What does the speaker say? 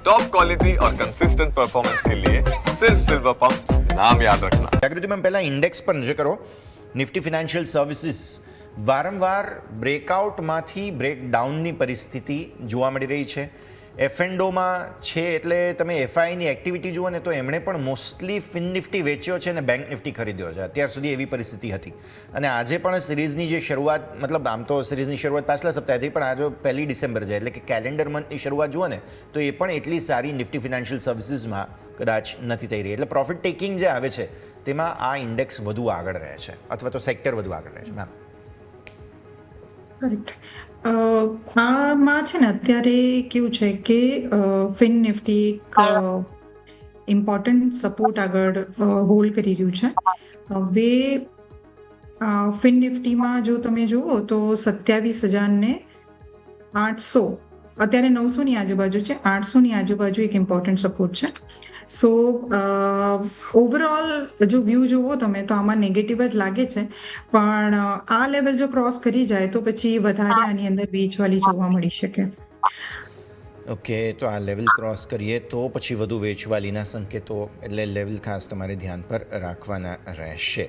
Top quality और consistent performance के लिए सिर्फ सिल्वर पंप नाम याद रखना જાગૃતિ મેમ પહેલાં ઇન્ડેક્સ પર નજર કરો નિફ્ટી ફિનાન્શિયલ સર્વિસીસ વારંવાર બ્રેકઆઉટમાંથી બ્રેકડાઉનની પરિસ્થિતિ જોવા મળી રહી છે એફએન્ડોમાં છે એટલે તમે એફઆઈની એક્ટિવિટી જુઓ ને તો એમણે પણ મોસ્ટલી ફિન નિફ્ટી વેચ્યો છે અને બેંક નિફ્ટી ખરીદ્યો છે. અત્યાર સુધી એવી પરિસ્થિતિ હતી. અને આજે પણ સિરીઝની જે શરૂઆત, મતલબ આમ તો સિરીઝની શરૂઆત પાછલા સપ્તાહથી, પણ આજે પહેલી ડિસેમ્બર છે, એટલે કે કેલેન્ડર મંથની શરૂઆત જુઓ ને, તો એ પણ એટલી સારી નિફ્ટી ફિનાન્શિયલ સર્વિસીસમાં કદાચ નથી થઈ રહી. એટલે પ્રોફિટ ટેકિંગ જે આવે છે, તેમાં આ ઇન્ડેક્સ વધુ આગળ રહે છે, અથવા તો સેક્ટર વધુ આગળ રહે છે. મેમ આમાં છે ને અત્યારે કેવું છે કે ફિન નિફ્ટી એક ઇમ્પોર્ટન્ટ સપોર્ટ આગળ હોલ્ડ કરી રહ્યું છે. હવે ફિન નિફ્ટીમાં જો તમે જુઓ તો સત્યાવીસ હજારને આઠસો અત્યારે નવસોની આજુબાજુ છે, આઠસોની આજુબાજુ એક ઇમ્પોર્ટન્ટ સપોર્ટ છે. સો ઓવરઓલ જો વ્યૂ જુઓ તમે તો આમાં નેગેટિવ જ લાગે છે, પણ આ લેવલ જો ક્રોસ કરી જાય તો પછી વધારે આની અંદર વેચવાલી જોવા મળી શકે. ઓકે તો આ લેવલ ક્રોસ કરીએ તો પછી વધુ વેચવાલીના સંકેતો એટલે લેવલ ખાસ તમારે ધ્યાન પર રાખવાના રહેશે.